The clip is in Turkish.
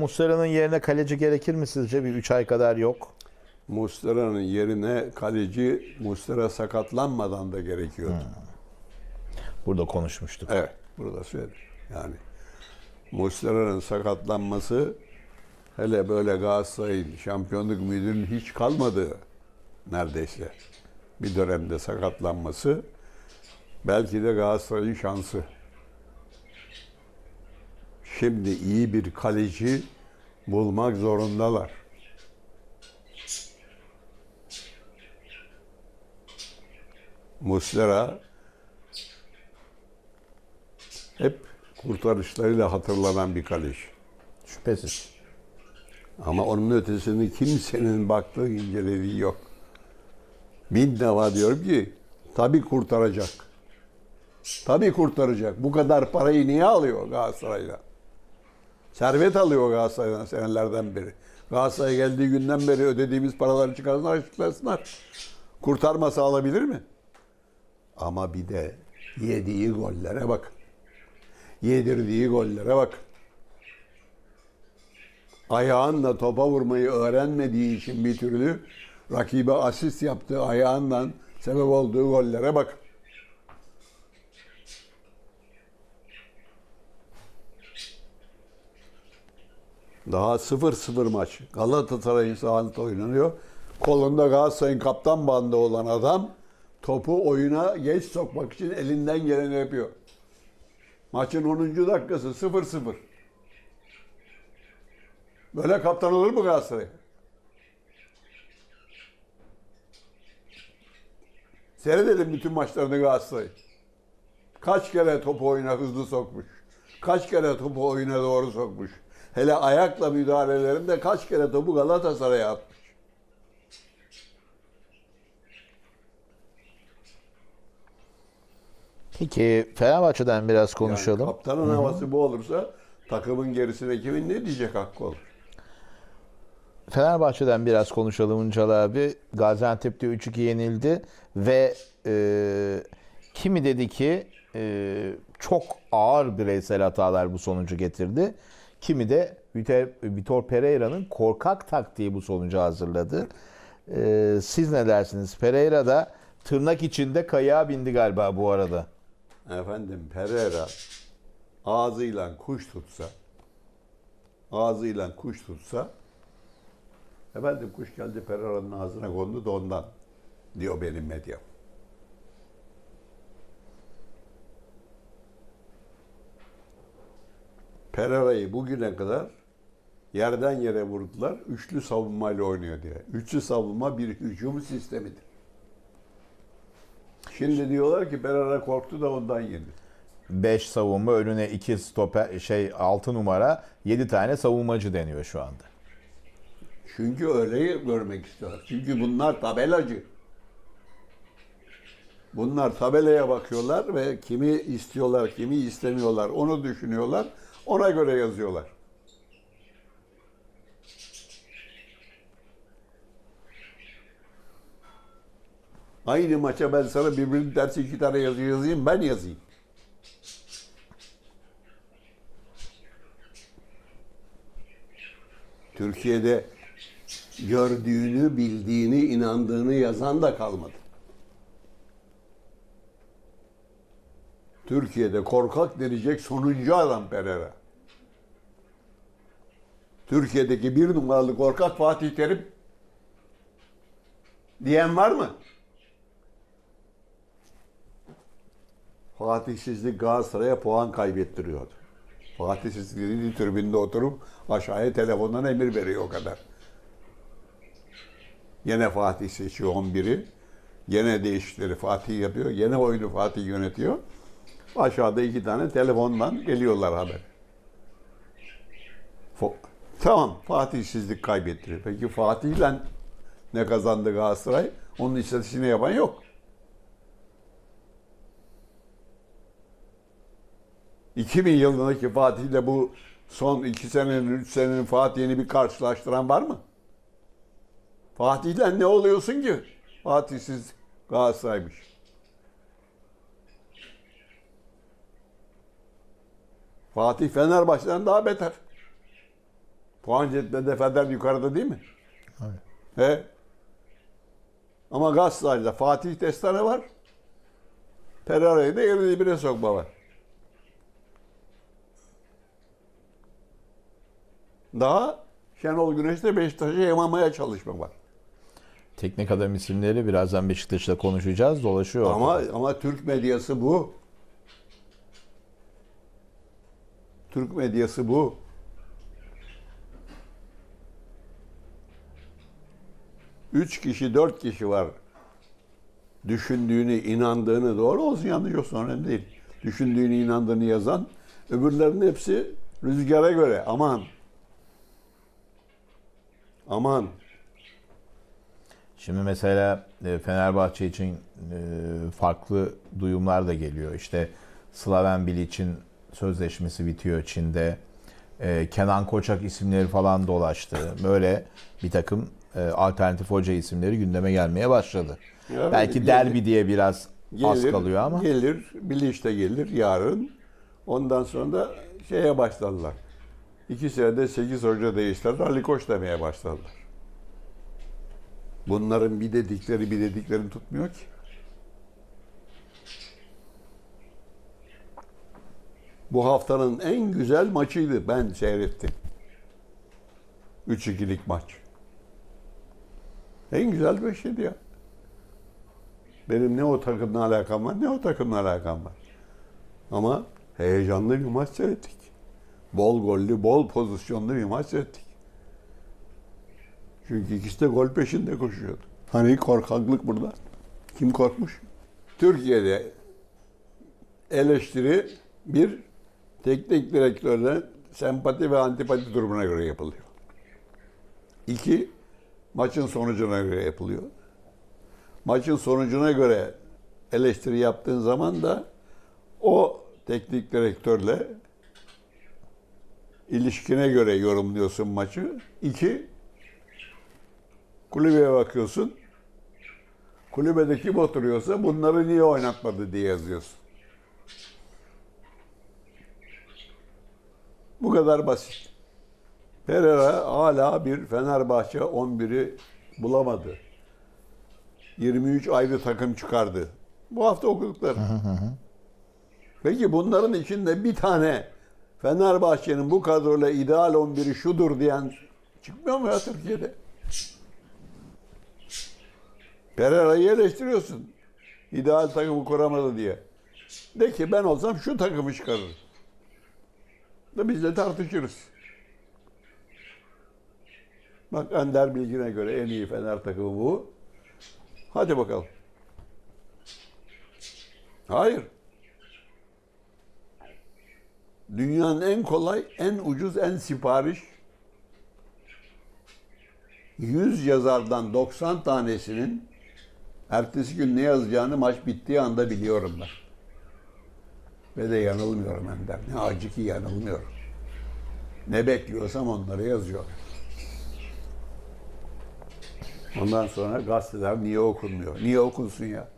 Muslera'nın yerine kaleci gerekir mi sizce? Bir 3 ay kadar yok. Muslera'nın yerine kaleci Muslera sakatlanmadan da gerekiyordu. Burada konuşmuştuk. Evet, burada söyledim. Yani Muslera'nın sakatlanması hele böyle Galatasaray'ın şampiyonluk müdürünün hiç kalmadığı neredeyse bir dönemde sakatlanması belki de Galatasaray'ın şansı. Şimdi iyi bir kaleci bulmak zorundalar. Muslera hep kurtarışlarıyla hatırlanan bir kaleci. Şüphesiz. Ama onun ötesini kimsenin baktığı, incelediği yok. Bin defa diyorum ki, tabii kurtaracak. Tabii kurtaracak. Bu kadar parayı niye alıyor Galatasaray'la? Servet alıyor Galatasaray'dan senelerden beri. Galatasaray'a geldiği günden beri ödediğimiz paraları çıkarsınlar, açıklasınlar. Kurtarmasa alabilir mi? Ama bir de yediği gollere bak. Yedirdiği gollere bak. Ayağınla topa vurmayı öğrenmediği için bir türlü rakibe asist yaptığı ayağından sebep olduğu gollere bak. Daha 0-0 maç. Galatasaray'ın sahasında oynanıyor. Kolunda Galatasaray'ın kaptan bandı olan adam topu oyuna geç sokmak için elinden geleni yapıyor. Maçın 10. dakikası 0-0. Böyle kaptan olur mu Galatasaray? Seyredelim bütün maçlarını Galatasaray. Kaç kere topu oyuna hızlı sokmuş. Kaç kere topu oyuna doğru sokmuş. Hele ayakla müdahalelerinde kaç kere topu Galatasaray'a atmış. Peki Fenerbahçe'den biraz Yani konuşalım. kaptanın havası bu olursa takımın gerisine kimin ne diyecek hakkı olur? Fenerbahçe'den biraz konuşalım Uncal abi. Gaziantep'te 3-2 yenildi ve e, kimi dedi ki e, çok ağır bireysel hatalar bu sonucu getirdi. Kimi de Vitor, Pereira'nın korkak taktiği bu sonucu hazırladı. E, siz ne dersiniz? Pereira da tırnak içinde kayığa bindi galiba bu arada. Efendim Pereira ağzıyla kuş tutsa ağzıyla kuş tutsa efendim kuş geldi Pereira'nın ağzına kondu da ondan diyor benim medyam. Pereira'yı bugüne kadar yerden yere vurdular. Üçlü savunmayla oynuyor diye. Üçlü savunma bir hücum sistemidir. Şimdi diyorlar ki Pereira korktu da ondan yedi. 5 savunma önüne 2 stoper şey 6 numara 7 tane savunmacı deniyor şu anda. Çünkü öyle görmek istiyorlar. Çünkü bunlar tabelacı. Bunlar tabelaya bakıyorlar ve kimi istiyorlar, kimi istemiyorlar onu düşünüyorlar. Ona göre yazıyorlar. Aynı maça ben sana birbirinin tersi iki tane yazı yazayım, ben yazayım. Türkiye'de gördüğünü, bildiğini, inandığını yazan da kalmadı. Türkiye'de korkak denecek sonuncu adam Pereira. Türkiye'deki bir numaralı korkak Fatih Terim diyen var mı? Fatihsizlik Galatasaray'a puan kaybettiriyordu. Fatihsizlik dediği tribünde oturup aşağıya telefondan emir veriyor o kadar. Yine Fatih seçiyor 11'i. Yine değişikleri Fatih yapıyor. Yine oyunu Fatih yönetiyor. Aşağıda iki tane telefondan geliyorlar haber. Fo- tamam Fatihsizlik kaybettiriyor. Peki Fatih'le ne kazandı Galatasaray? Onun istatistiğini yapan yok. 2000 yılındaki Fatih ile bu son iki senenin, üç senenin Fatih'ini bir karşılaştıran var mı? Fatih'le ne oluyorsun ki? Fatihsiz Galatasaray'mış. Fatih Fenerbahçe'den daha beter. Puan cetvelinde Fener yukarıda değil mi? Evet. He? Ama Galatasaray'da Fatih Destane var. Pereira'yı da yerine dibine sokma var. Daha Şenol Güneş'te Beşiktaş'ı yamamaya çalışma var. Teknik adam isimleri birazdan Beşiktaş'ta konuşacağız. Dolaşıyor. Ama ortada. ama Türk medyası bu. Türk medyası bu. Üç kişi, dört kişi var. Düşündüğünü, inandığını doğru olsun yanlış olsun önemli değil. Düşündüğünü, inandığını yazan. Öbürlerinin hepsi rüzgara göre. Aman. Aman. Şimdi mesela e, Fenerbahçe için e, farklı duyumlar da geliyor. İşte Slaven Bilic'in sözleşmesi bitiyor Çin'de. E, Kenan Koçak isimleri falan dolaştı. Böyle bir takım e, alternatif hoca isimleri gündeme gelmeye başladı. Ya, Belki gelir- derbi diye biraz az kalıyor ama. Gelir, Bilic de gelir yarın. Ondan sonra da şeye başladılar. İki senede sekiz hoca değiştirdi. Ali Koç demeye başladılar. Bunların bir dedikleri bir dediklerini tutmuyor ki. Bu haftanın en güzel maçıydı. Ben seyrettim. 3-2'lik maç. En güzel beşiydi ya. Benim ne o takımla alakam var ne o takımla alakam var. Ama heyecanlı bir maç seyrettik. Bol gollü, bol pozisyonlu bir maç seyrettik. Çünkü ikisi de gol peşinde koşuyordu. Hani korkaklık burada. Kim korkmuş? Türkiye'de eleştiri bir teknik direktörden sempati ve antipati durumuna göre yapılıyor. İki, maçın sonucuna göre yapılıyor maçın sonucuna göre eleştiri yaptığın zaman da o teknik direktörle ilişkine göre yorumluyorsun maçı. İki, kulübeye bakıyorsun. Kulübede kim oturuyorsa bunları niye oynatmadı diye yazıyorsun. Kadar basit. Pereira hala bir Fenerbahçe 11'i bulamadı. 23 ayrı takım çıkardı. Bu hafta okuduklarım. Peki bunların içinde bir tane Fenerbahçe'nin bu kadroyla ideal 11'i şudur diyen çıkmıyor mu ya Türkiye'de? Pereira'yı eleştiriyorsun. İdeal takımı kuramadı diye. De ki ben olsam şu takımı çıkarırım. Da biz de tartışırız. Bak Ender Bilgin'e göre en iyi Fener takımı bu. Hadi bakalım. Hayır. Dünyanın en kolay, en ucuz, en sipariş 100 yazardan 90 tanesinin ertesi gün ne yazacağını maç bittiği anda biliyorum ben. Ve de yanılmıyorum Ender. Ne acı ki yanılmıyorum. Ne bekliyorsam onları yazıyorum. Ondan sonra gazeteler niye okunmuyor? Niye okunsun ya?